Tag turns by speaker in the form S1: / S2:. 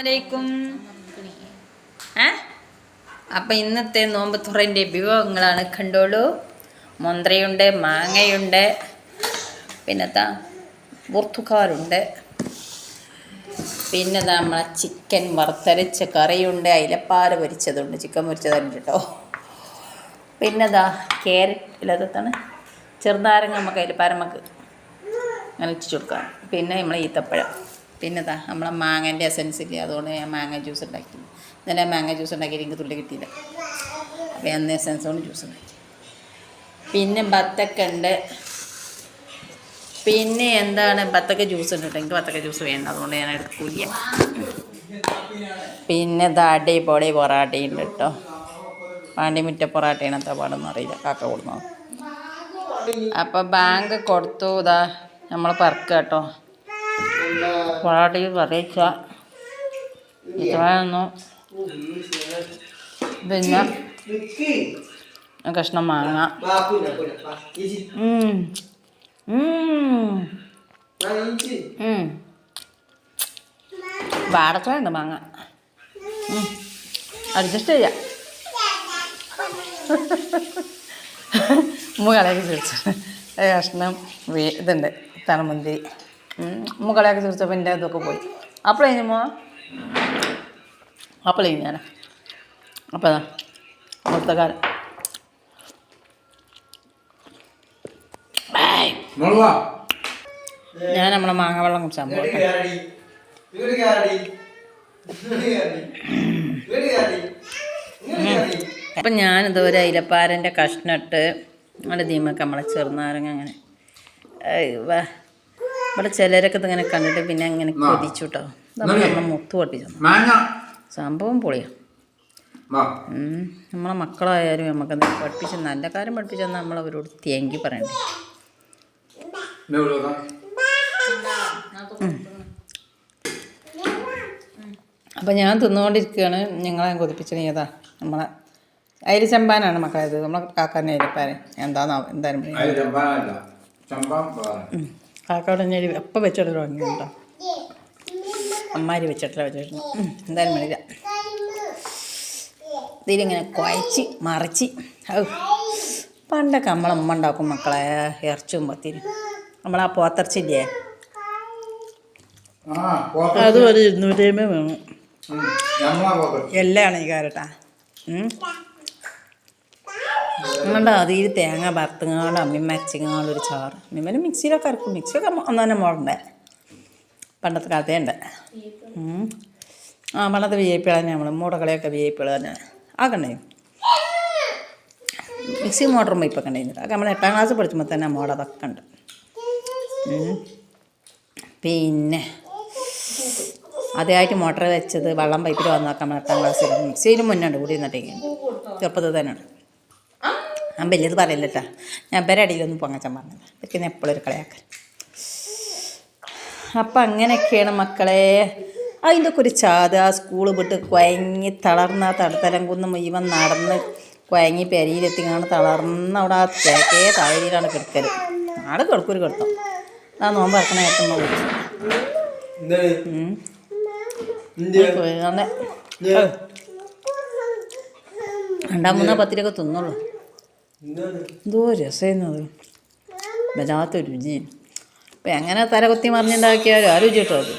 S1: വലൈക്കും ഏ? അപ്പം ഇന്നത്തെ നോമ്പ് തുറന്റെ വിഭവങ്ങളാണ് കണ്ടോളൂ. മൊന്ത്രയുണ്ട് മാങ്ങയുണ്ട് പിന്നെത്താ ബുർത്തുക്കാറുണ്ട് പിന്നെ നമ്മളെ ചിക്കൻ വറുത്തരച്ച കറിയുണ്ട്. അയിലപ്പാല പൊരിച്ചതുണ്ട്. ചിക്കൻ പൊരിച്ചതുണ്ട് കേട്ടോ. പിന്നെ ദാ ക്യാരറ്റ് ഇല്ലാത്തതാണ് ചെറുനാരങ്ങ നമുക്ക് അയിലപ്പാര നമുക്ക് ഇച്ചിട്ട് കൊടുക്കാം. പിന്നെ നമ്മളെ ഈത്തപ്പഴം. പിന്നെ താ നമ്മളെ മാങ്ങന്റെ എസെൻസ് ഇല്ല അതുകൊണ്ട് ഞാൻ മാങ്ങ ജ്യൂസ് ഉണ്ടാക്കി ഇന്നലെ മാങ്ങ ജ്യൂസ് ഉണ്ടാക്കിയിട്ട് എനിക്ക് തുള്ളി കിട്ടിയില്ല. അപ്പോൾ എന്ന എസൻസ് കൊണ്ട് ജ്യൂസ് ഉണ്ടാക്കി. പിന്നെ ബത്തക്ക ഉണ്ട്. പിന്നെ എന്താണ് ബത്തക്ക ജ്യൂസ് ഉണ്ട് എനിക്ക് ബത്തക്ക ജ്യൂസ് വേണ്ട അതുകൊണ്ട് ഞാൻ എടുക്കില്ല. പിന്നെ ദാടി പൊടി പൊറാട്ടയുണ്ട് കേട്ടോ. പാണ്ടിമുറ്റ പൊറാട്ടയാണ് എത്ര പാടെന്ന് അറിയില്ല. കാക്ക കൊടുക്കുന്നത് അപ്പോൾ ബാങ്ക് കൊടുത്തു ഇതാ നമ്മൾ പറക്കുക കേട്ടോ. പൊറാട്ടയിൽ പറയിച്ച ഇത്രയൊന്നു പിന്നെ കഷ്ണം മാങ്ങ. വാടച്ചുണ്ട് മാങ്ങ. അഡ്ജസ്റ്റ് ചെയ്യാം. മുകളേക്ക് ഒരു കഷ്ണം ഇതുണ്ട്. തണമുന്തി മുകളേക്ക് ചിരിച്ചപ്പോൾ എന്റെ ഇതൊക്കെ പോയി. അപ്പോൾ കഴിഞ്ഞമോ അപ്പോൾ ഞാൻ അപ്പോൾ അതാ അവിടുത്തെ കാലം. ഞാൻ നമ്മളെ മാങ്ങ വെള്ളം കുടിച്ചാൽ അപ്പം ഞാനിത് ഒരു അയിലപ്പാരന്റെ കഷ്ണിട്ട് നമ്മുടെ ദീമക്ക് നമ്മളെ ചെറുനാരങ്ങ അങ്ങനെ. വാ. ഇവിടെ ചിലരൊക്കെ ഇതിങ്ങനെ കണ്ടിട്ട് പിന്നെ അങ്ങനെ കൊതിച്ചു കേട്ടോ നമ്മളെ മുത്ത് പൊട്ടിച്ചു സംഭവം പൊളിയാ. നമ്മളെ മക്കളായാലും നമുക്ക് പഠിപ്പിച്ച നല്ല കാര്യം പഠിപ്പിച്ച് നമ്മൾ അവരോട് തേങ്കി പറയണ്ടേ. അപ്പം ഞാൻ തിന്നുകൊണ്ടിരിക്കുകയാണ്. ഞങ്ങളെ കൊതിപ്പിച്ചത് ഏതാ? നമ്മളെ അരി ചെമ്പാനാണ് മക്കളെ ഇത്. നമ്മളെ കാക്കാന്റെ അരിപ്പാരൻ എന്താന്നാ എന്തായാലും ഞാൻ എപ്പോൾ വെച്ചിട്ട് തുടങ്ങിയിട്ടുണ്ടോ അമ്മാരി വെച്ചിട്ടില്ല വെച്ചിട്ടുണ്ട് ഉം, എന്തായാലും വേണ്ടില്ല ഇതിലിങ്ങനെ കുഴച്ച് മറിച്ച്. ഔ. പണ്ടൊക്കെ നമ്മളമ്മ ഉണ്ടാക്കും മക്കളെ ഇറച്ചും പത്തിരി നമ്മളാ പോത്തിറച്ചില്ലേ അത് ഒരു ഇരുന്നൂറ്റി അമ്പത് വേണം.
S2: എല്ലാം
S1: ആണ് ഈ കാരട്ടാ നമ്മളുടെ അതിൽ തേങ്ങ വറുത്തുങ്ങാണ്ട് അമ്മി മരച്ചിങ്ങാണ്ട് ഒരു ചാറ്. അമ്മിമ്മേൽ മിക്സിയിലൊക്കെ അരക്കും. മിക്സിയൊക്കെ ഒന്നും തന്നെ മോടണ്ടേ പണ്ടത്തെ കാലത്തേ ഉണ്ട്. ആ പണ്ടത്തെ വി ഐ പികൾ തന്നെ നമ്മൾ മൂടകളെയൊക്കെ വി ഐ പികൾ തന്നെ. ആക്കണ്ടേ മിക്സി മോട്ടറുമ്പോൾ ഇപ്പം കണ്ടിരുന്നില്ല അതൊക്കെ നമ്മൾ എട്ടാം ക്ലാസ് പഠിച്ചുമ്പോൾ തന്നെ മോഡ അതൊക്കെ ഉണ്ട്. പിന്നെ ആദ്യമായിട്ട് മോട്ടർ വെച്ചത് വെള്ളം പൈപ്പിൽ വന്നാക്കാൻ നമ്മൾ എട്ടാം ക്ലാസ്സിൽ മിക്സിയിൽ മുന്നുണ്ട് കൂടി നിന്നിട്ടേക്ക്. ചെറുപ്പത്തിൽ തന്നെയാണ് ഞാൻ വലിയത് പറയില്ല കേട്ടോ ഞാൻ പേരെ അടിയിലൊന്നും പൊങ്ങച്ചാൻ പറഞ്ഞില്ല. ഇതൊക്കെ എപ്പോഴും ഒരു കളിയാക്കൽ. അപ്പം അങ്ങനെയൊക്കെയാണ് മക്കളെ. അതിന്റെ ഒക്കെ ഒരു ചാത സ്കൂൾ വിട്ട് കുഴങ്ങി തളർന്ന തടത്തലം കുന്ന് മുഴുവൻ നടന്ന് കുഴങ്ങി പെരിയിലെത്തിങ്ങാണ് തളർന്ന അവിടെ ആ തേക്കേ താഴെയിലാണ് കിടക്കൽ ആടെ കിടക്കൊരു കിടത്തം. ആ നോമ്പ് ഇറക്കണ ഏറ്റവും വിളിച്ചു. രണ്ടാം മൂന്നാം പത്തിലൊക്കെ തിന്നുള്ളൂ. എന്തോ രസമായിരുന്നത് വല്ലാത്തൊരു രുചി ഇപ്പം എങ്ങനെ തലകുത്തി മറിഞ്ഞുണ്ടാക്കിയാലും ആ രുചി കിട്ടും അത്.